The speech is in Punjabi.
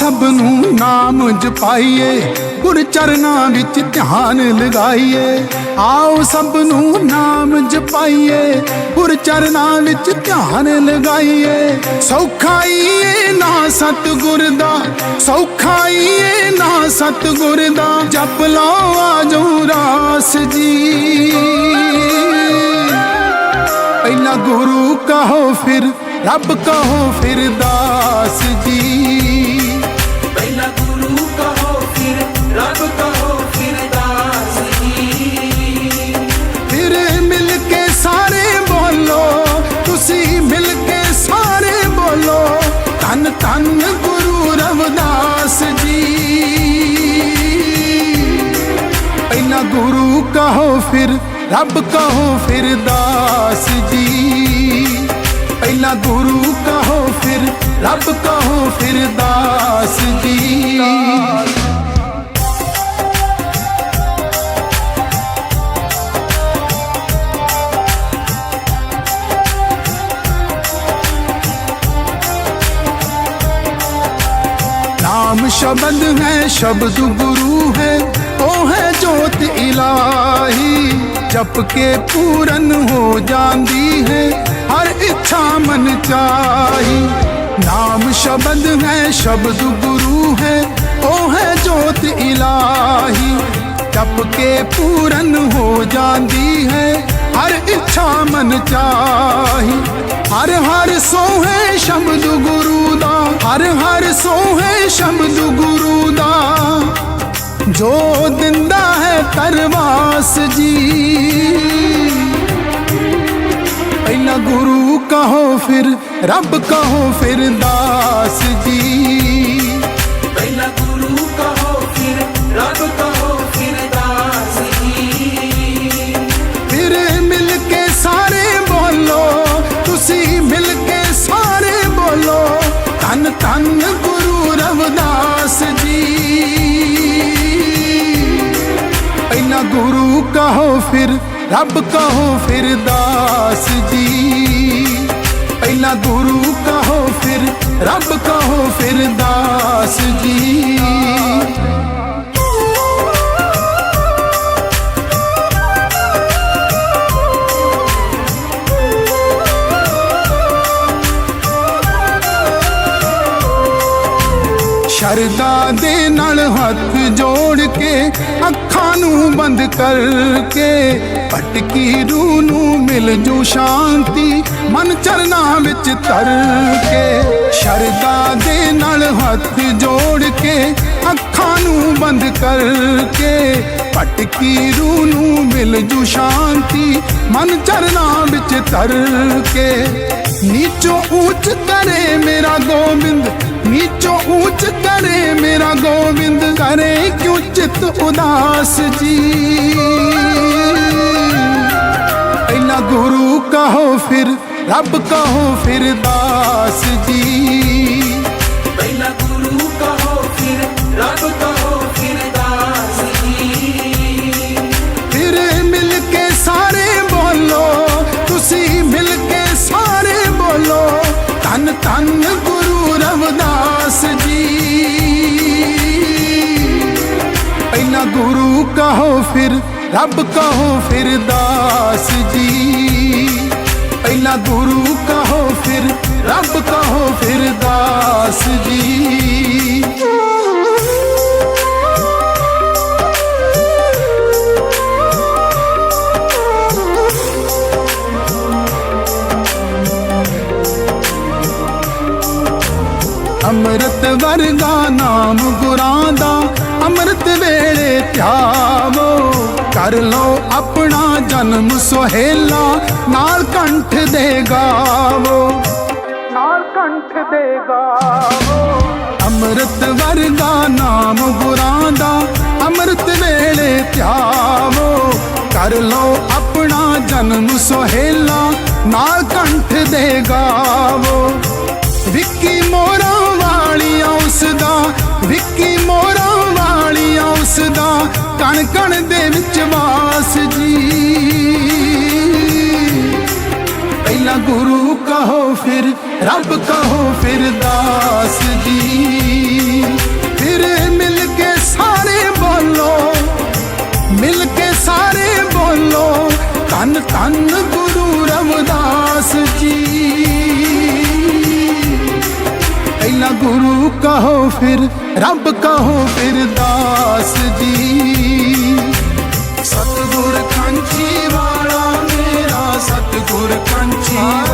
ਸਭ ਨੂੰ ਨਾਮ ਜਪਾਈਏ। ਗੁਰ ਚਰਨਾਂ ਵਿੱਚ ਧਿਆਨ ਲਗਾਈਏ। ਆਓ ਸਭ ਨੂੰ ਨਾਮ ਜਪਾਈਏ। ਗੁਰ ਚਰਨਾਂ ਵਿੱਚ ਧਿਆਨ ਲਗਾਈਏ। ਸੌਖਾਈਏ ਨਾ ਸਤਿਗੁਰ ਦਾ। ਸੌਖਾਈਏ ਨਾ ਸਤਿਗੁਰ ਦਾ। ਜਪ ਲਓ ਆਜੋ ਰਾਸ ਜੀ। ਪਹਿਲਾਂ ਗੁਰੂ ਕਹੋ ਫਿਰ, ਰੱਬ ਕਹੋ ਫਿਰ ਦਾਸ गुरु कहो फिर रब कहो फिर दास जी पहला गुरु कहो फिर रब कहो फिर दास जी नाम शब्द है शब्द गुरु है ओ है जोत इलाही जप के पूरन हो जाती है हर इच्छा मन चाही नाम शब्द है शब्द गुरु है ओ है जोत इलाही जप के पूरन हो जाती है हर इच्छा मन चाही हर हर सोहे शब्द गुरु दा हर हर सोहे शब्द गुरु दा ਜੋ ਦਿੰਦਾ ਹੈ ਤਰਵਾਸ ਜੀ। ਪਹਿਲਾ ਗੁਰੂ ਕਹੋ ਫਿਰ ਰੱਬ ਕਹੋ ਫਿਰ ਦਾਸ ਜੀ। ਕਹੋ ਫਿਰ, ਰੱਬ ਕਹੋ ਫਿਰ ਦਾਸ ਜੀ। ਪਹਿਲਾਂ ਗੁਰੂ ਕਹੋ ਫਿਰ, ਰੱਬ ਕਹੋ ਫਿਰ ਦਾਸ ਜੀ। ਸ਼ਰਦਾ ਦੇ ਨਾਲ ਹੱਥ ਜੋੜ ਕੇ, ਅੱਖਾਂ ਨੂੰ ਬੰਦ ਕਰਕੇ, ਭਟਕੀ ਰੂਹ ਨੂੰ ਮਿਲ ਜੂ ਸ਼ਾਂਤੀ, ਮਨ ਚਰਨਾ ਵਿੱਚ ਤਰ ਕੇ ਸ਼ਰਦਾ ਦੇ ਨਾਲ ਹੱਥ ਜੋੜ ਕੇ, ਅੱਖਾਂ ਨੂੰ ਬੰਦ ਕਰਕੇ, ਭਟਕੀ ਰੂਹ ਨੂੰ ਮਿਲ ਜੂ ਸ਼ਾਂਤੀ, ਮਨ ਚਰਨਾ ਵਿੱਚ ਤਰ ਕੇ ਨੀਚੋਂ ਉੱਚ ਤਰੇ ਮੇਰਾ ਗੋਬਿੰਦ ਨੀਚੋਂ ਉੱਚ ਕਰੇ ਮੇਰਾ ਗੋਬਿੰਦ ਕਰੇ ਕਿਉਂ ਚਿਤ ਉਦਾਸ ਜੀ? ਪਹਿਲਾਂ ਗੁਰੂ ਕਹੋ ਫਿਰ ਰੱਬ ਕਹੋ ਫਿਰ ਦਾਸ ਜੀ। ਪਹਿਲਾ ਗੁਰੂ ਕਹੋ ਫਿਰ ਰੱਬ ਕਹੋ ਫਿਰ ਦਾਸ ਜੀ। ਫਿਰ ਮਿਲ ਕੇ ਸਾਰੇ ਬੋਲੋ ਤੁਸੀਂ ਮਿਲ ਕੇ ਸਾਰੇ ਬੋਲੋ ਧੰਨ ਧੰਨ ਗੁਰੂ ਕਹੋ ਫਿਰ, ਰੱਬ ਕਹੋ ਫਿਰ ਦਾਸ ਜੀ। ਪਹਿਲਾਂ ਗੁਰੂ ਕਹੋ ਫਿਰ, ਰੱਬ ਕਹੋ ਫਿਰ ਦਾਸ ਜੀ। ਅੰਮ੍ਰਿਤ ਵਰਗਾ ਨਾਮ ਗੁਰਾਂ ਦਾ, ਅੰਮ੍ਰਿਤ ਵੇਲੇ ਧਿਆਵੋ ਕਰ ਲਓ ਆਪਣਾ ਜਨਮ ਸੁਹੇਲਾ, ਨਾਲ ਕੰਠ ਦੇ ਗਾਵੋ। ਨਾਲ ਕੰਠ ਦੇ ਗਾਵੋ। ਅੰਮ੍ਰਿਤ ਵਰਗਾ ਨਾਮ ਗੁਰਾਂ ਦਾ, ਅੰਮ੍ਰਿਤ ਵੇਲੇ ਧਿਆਵੋ ਕਰ ਲਓ ਆਪਣਾ ਜਨਮ ਸੁਹੇਲਾ, ਨਾਲ ਕੰਠ ਦੇ ਗਾਵੋ। ਵਿੱਕੀ ਮੋਰਾਂ ਵਾਲੀਆਂ ਉਸ ਦਾ ਵਿੱਕੀ ਮੋਰਾਂ ਵਾਲੀਆਂ ਉਸ ਦਾ ਕਣ ਕਣ ਦੇ ਵਿੱਚ ਨਾ ਗੁਰੂ ਕਹੋ ਫਿਰ, ਰੱਬ ਕਹੋ ਫਿਰ ਦਾਸ ਜੀ। ਫਿਰ ਮਿਲ ਕੇ ਸਾਰੇ ਬੋਲੋ, ਮਿਲ ਕੇ ਸਾਰੇ ਬੋਲੋ ਤਨ ਤਨ ਗੁਰੂ ਰਮਦਾਸ ਜੀ। ਪਹਿਲਾਂ ਗੁਰੂ ਕਹੋ ਫਿਰ, ਰੱਬ ਕਹੋ ਫਿਰ ਦਾਸ ਜੀ। ਸਤਿਗੁਰ ਕੰਚੀ ਵਾਲਾ